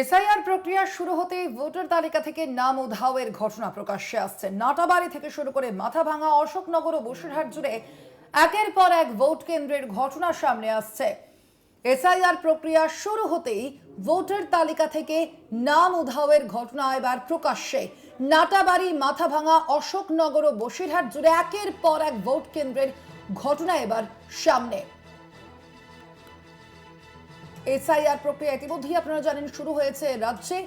SIR প্রক্রিয়া শুরু হতেই ভোটার তালিকা থেকে নাম উধাওয়ের ঘটনা প্রকাশ্যে আসছে। নাটাবাড়ি থেকে শুরু করে মাথাভাঙা, অশোকনগর ও বসিরহাট জুড়ে একের পর এক ভোট কেন্দ্রের ঘটনা সামনে আসছে। এসআইআর প্রক্রিয়া শুরু হতেই ভোটার তালিকা থেকে নাম উধাওয়ের ঘটনা এবার প্রকাশ্যে। নাটাবাড়ি, মাথাভাঙা, অশোকনগর ও বসিরহাট জুড়ে একের পর এক ভোট কেন্দ্রের ঘটনা এবার সামনে। এসআইআর প্রক্রিয়া ইতিমধ্যেই আপনারা জানেন শুরু হয়েছে রাজ্যে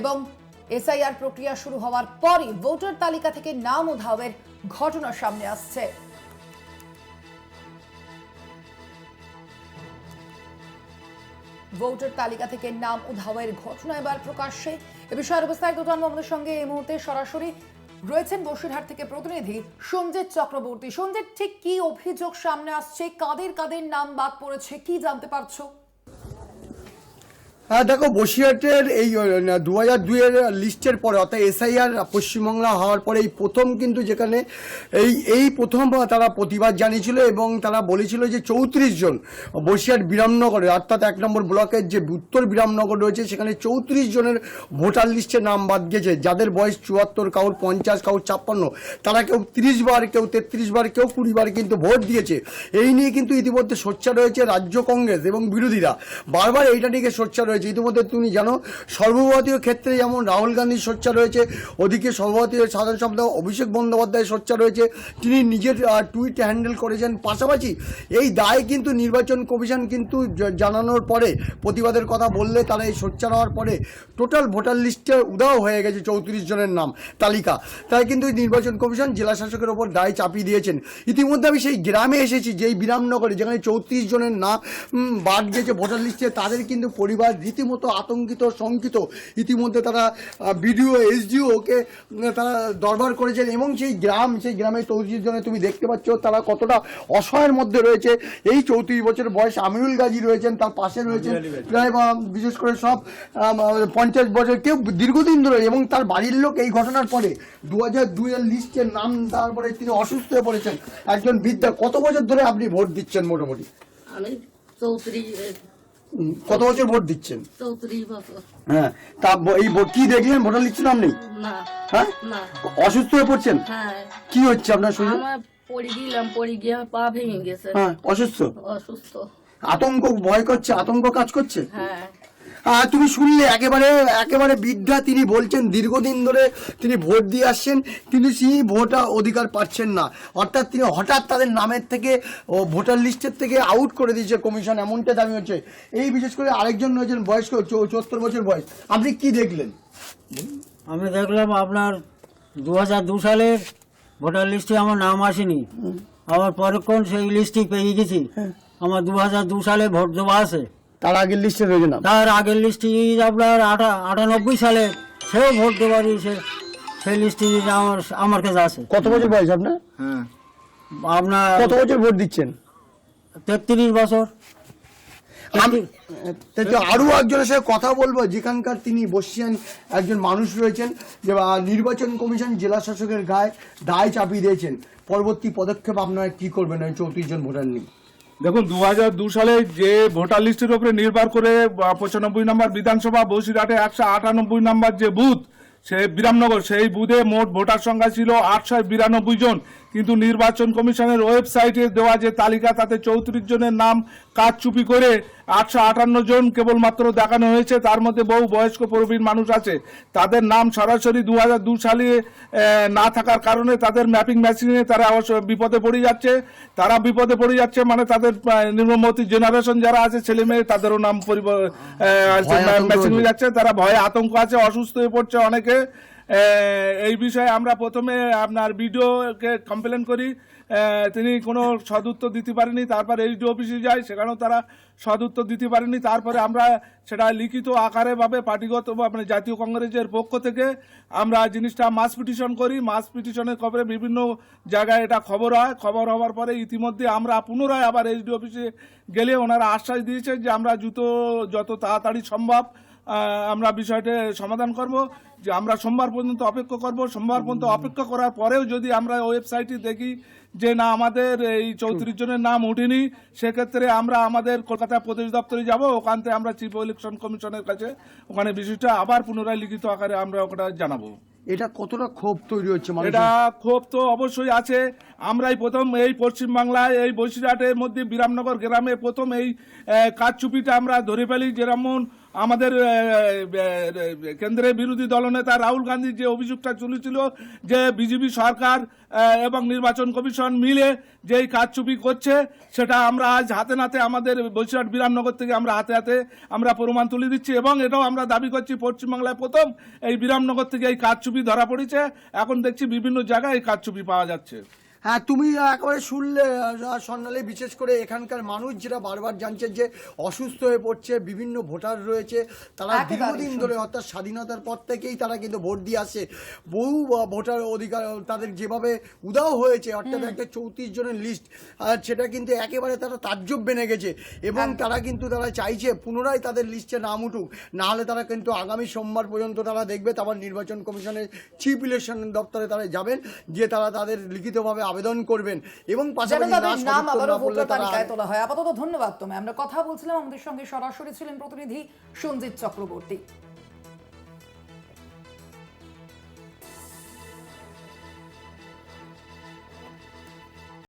এবং এসআইআর প্রক্রিয়া শুরু হওয়ার পরই ভোটার তালিকা থেকে নাম উধাওয়ের ঘটনা সামনে আসছে। ভোটার তালিকা থেকে নাম উধাওয়ের ঘটনা এবার প্রকাশ্যে। এ বিষয়ে বিস্তারিত জানব আমাদের সঙ্গে এই মুহূর্তে সরাসরি। রয়েছেন বসিরহাট থেকে প্রতিনিধি সঞ্জিত চক্রবর্তী। সঞ্জিত, ঠিক কি অভিযোগ সামনে আসছে? কাদের কাদের নাম বাদ পড়েছে? কি জানতে পারছ? হ্যাঁ দেখো, বসিরহাটের এই দু হাজার দুইয়ের লিস্টের পরে, অর্থাৎ এসআইআর পশ্চিমবাংলা হওয়ার পরে এই প্রথম কিন্তু যেখানে এই এই প্রথম তারা প্রতিবাদ জানিয়েছিল এবং তারা বলেছিল যে চৌত্রিশ জন বসিরহাট বিরামনগরে, অর্থাৎ এক নম্বর ব্লকের যে উত্তর বিরামনগর রয়েছে, সেখানে চৌত্রিশ জনের ভোটার লিস্টে নাম বাদ গেছে। যাদের বয়স চুয়াত্তর, কাউর পঞ্চাশ, কাউর ছাপ্পান্ন, তারা কেউ তিরিশ বার, কেউ তেত্রিশ বার, কেউ কুড়ি বার কিন্তু ভোট দিয়েছে। এই নিয়ে কিন্তু ইতিমধ্যে সোচ্চার রয়েছে রাজ্য কংগ্রেস এবং বিরোধীরা। বারবার এইটা নিয়ে সোচ্চার রয়েছে ইতিমধ্যে তুমি জানো, সর্বভারতীয় ক্ষেত্রে যেমন রাহুল গান্ধীর সোচ্চার রয়েছে, ওদিকে সর্বভারতীয় সাধারণ সম্পাদক অভিষেক বন্দ্যোপাধ্যায় সোচ্চার রয়েছে। তিনি নিজের টুইট হ্যান্ডেল করেছেন। পাশাপাশি এই দায় কিন্তু নির্বাচন কমিশন কিন্তু জানানোর পরে, প্রতিবাদের কথা বললে তারা এই সোচ্চার হওয়ার পরে, টোটাল ভোটার লিস্টে উদাও হয়ে গেছে চৌত্রিশ জনের নাম, তালিকা। তাই কিন্তু নির্বাচন কমিশন জেলা শাসকের ওপর দায় চাপিয়ে দিয়েছেন। ইতিমধ্যে আমি সেই গ্রামে এসেছি, যেই বিরামনগরে, যেখানে চৌত্রিশ জনের নাম বাদ গেছে ভোটার লিস্টে, তাদের কিন্তু পরিবার রীতিমতো আতঙ্কিত শঙ্কিত। ইতিমধ্যে তারা বিডিও এসডিওকে তারা দরবার করেছেন এবং সেই গ্রাম সেই গ্রামে চৌত্রিশ জনে তুমি দেখতে পাচ্ছ তারা কতটা অসহায়ের মধ্যে রয়েছে। এই চৌত্রিশ বছর বয়স আমিরুল গাজী রয়েছেন তার পাশে রয়েছেন প্রায় বিশেষ করে সব পঞ্চাশ বছর কেউ দীর্ঘদিন ধরে এবং তার বাড়ির লোক এই ঘটনার পরে দু হাজার দুইয়ের লিস্টের নাম দেওয়ার পরে তিনি অসুস্থ হয়ে পড়েছেন। একজন বৃদ্ধা কত বছর ধরে আপনি ভোট দিচ্ছেন মোটামুটি? আমি চৌত্রিশ কত বছর ভোট দিচ্ছেন? হ্যাঁ তা এই ভোট কি দেখলেন? ভোটার লিস্টের নাম নেই? হ্যাঁ? অসুস্থ হয়ে পড়ছেন? হ্যাঁ। কি হচ্ছে আপনার শরীর? পড়ে গেলাম পড়ে গিয়ে পা ভেঙে গেছে। হ্যাঁ অসুস্থ? অসুস্থ। আতঙ্ক ভয় করছে? আতঙ্ক কাজ করছে? হ্যাঁ। তুমি শুনলে একেবারে একেবারে বৃদ্ধা তিনি বলছেন দীর্ঘদিন ধরে তিনি ভোট দিয়ে আসছেন তিনি সেই ভোটা অধিকার পাচ্ছেন না। অর্থাৎ তিনি হঠাৎ তাদের নামের থেকে ও ভোটার লিস্টের থেকে আউট করে দিয়েছে কমিশন এমনটা দাবি হচ্ছে। এই বিশেষ করে আরেকজন রয়েছেন বয়স্ক চুয়াত্তর বছর বয়স। আপনি কি দেখলেন? আমি দেখলাম আপনার দু হাজার দু সালের ভোটার লিস্টে আমার নাম আসেনি। আবার পরক্ষণ সেই লিস্টটি পেয়ে গেছি। আমার দু হাজার দু সালে ভোট দেওয়া আছে। তার আগের লিস্টে রয়েছে না তার আগের লিস্টটি আপনার আটা আটানব্বই সালে সেও ভোট দেওয়া দিয়েছে সেই লিস্টটি আমার আমার কাছে আছে। কত বছর বয়স আপনার? হ্যাঁ। আপনার কত বছর ভোট দিচ্ছেন? তেত্রিশ বছর। আমি আরও একজনের সাথে কথা বলব। যেখানকার তিনি বসছেন একজন মানুষ রয়েছেন যে নির্বাচন কমিশন জেলা শাসকের গায়ে দায় চাপিয়ে দিয়েছেন। পরবর্তী পদক্ষেপ আপনারা কি করবেন? ওই চৌত্রিশ জন ভোটার নিয়ে দেখুন, দু দু সালে যে ভোটার লিস্টের উপরে নির্ভর করে পঁচানব্বই নম্বর বিধানসভা, বসিরহাটে একশো আটানব্বই নম্বর যে বুথ, সে বিরামনগর, সেই বুথে মোট ভোটার সংখ্যা ছিল আটশো বিরানব্বই জন। কিন্তু নির্বাচন কমিশনের ওয়েবসাইটে দেওয়া যে তালিকা তাতে চৌত্রিশ জনের নাম কাজ চুপি করে আটশো আটান্ন জন কেবলমাত্র দেখানো হয়েছে তার মধ্যে বহু বয়স্ক প্রবীণ মানুষ আছে। তাদের নাম সরাসরি দু হাজার দু সালে না থাকার কারণে তাদের ম্যাপিং মেশিনে তারা অবশ্য বিপদে পড়ে যাচ্ছে। তারা বিপদে পড়ে যাচ্ছে মানে তাদের নিম্নমতি জেনারেশন যারা আছে ছেলে মেয়ে তাদেরও নাম আতঙ্ক মেশিন হয়ে যাচ্ছে তারা ভয়ে আতঙ্ক আছে অসুস্থ হয়ে পড়ছে অনেকে। এই বিষয়ে আমরা প্রথমে আপনার বিডিওকে কমপ্লেন করি। তিনি কোনো সদুত্তর দিতে পারেনি তারপর এইচডি অফিসে যাই সেখানেও তারা সদুত্তর দিতে পারেনি তারপরে আমরা সেটা লিখিত আকারে ভাবে পার্টিগত মানে জাতীয় কংগ্রেসের পক্ষ থেকে আমরা জিনিসটা মাস পিটিশন করি। মাস পিটিশনের খবরে বিভিন্ন জায়গায় এটা খবর হয়। খবর হওয়ার পরে ইতিমধ্যে আমরা পুনরায় আবার এইচডি অফিসে গেলে ওনারা আশ্বাস দিয়েছেন যে আমরা দ্রুত যত তাড়াতাড়ি সম্ভব আমরা বিষয়টা সমাধান করব যে আমরা সোমবার পর্যন্ত অপেক্ষা করব। সোমবার পর্যন্ত অপেক্ষা করার পরেও যদি আমরা ওয়েবসাইটে দেখি যে না আমাদের এই চৌত্রিশ জনের নাম উঠেনি সেক্ষেত্রে আমরা আমাদের কলকাতা প্রদেশ দপ্তরে যাব ওখান থেকে আমরা চিফ ইলেকশন কমিশনের কাছে ওখানে বিষয়টা আবার পুনরায় লিখিত আকারে আমরা ওটা জানাব। এটা কতটা ক্ষোভ তৈরি হচ্ছে? এটা ক্ষোভ তো অবশ্যই আছে। আমরাই প্রথম এই পশ্চিমবাংলায় এই বসিরহাটের মধ্যে বিরামনগর গ্রামে প্রথম এই আহ, কারচুপিটা আমরা ধরে ফেলি যেমন আমাদের কেন্দ্রের বিরোধী দলনেতা রাহুল গান্ধীর যে অভিযোগটা চলেছিল যে বিজেপি সরকার এবং নির্বাচন কমিশন মিলে যেই এই কারচুপি করছে, সেটা আমরা আজ হাতে নাতে আমাদের বসিরহাট বিরামনগর থেকে আমরা হাতে হাতে আমরা প্রমাণ তুলে দিচ্ছি, এবং এটাও আমরা দাবি করছি পশ্চিমবাংলায় প্রথম এই বিরামনগর থেকে এই কারচুপি ধরা পড়েছে। এখন দেখছি বিভিন্ন জায়গায় এই কারচুপি পাওয়া যাচ্ছে। হ্যাঁ তুমি একেবারে শুনলে স্বর্ণালী বিশেষ করে এখানকার মানুষ যেটা বারবার জানছে যে অসুস্থ হয়ে পড়ছে বিভিন্ন ভোটার রয়েছে তারা দীর্ঘদিন ধরে অর্থাৎ স্বাধীনতার পর থেকেই তারা কিন্তু ভোট দিয়ে আসে। বহু ভোটার অধিকার তাদের যেভাবে উদাও হয়েছে অর্থাৎ একটা চৌত্রিশ জনের লিস্ট সেটা কিন্তু একেবারে তারা তাজ্জব বেনে গেছে। এবং তারা কিন্তু তারা চাইছে পুনরায় তাদের লিস্টে নাম উঠুক। না হলে তারা কিন্তু আগামী সোমবার পর্যন্ত তারা দেখবে তারপর নির্বাচন কমিশনের চিফ ইলেকশন দপ্তরে তারা যাবেন যে তারা তাদের লিখিতভাবে আবেদন করবেন এবং পাশাপাশি নাম আবারও ভোটার তালিকায় তোলা হয়। আপাতত ধন্যবাদ তোমায়। আমরা কথা বলছিলাম আমাদের সঙ্গে সরাসরি ছিলেন প্রতিনিধি সঞ্জিত চক্রবর্তী।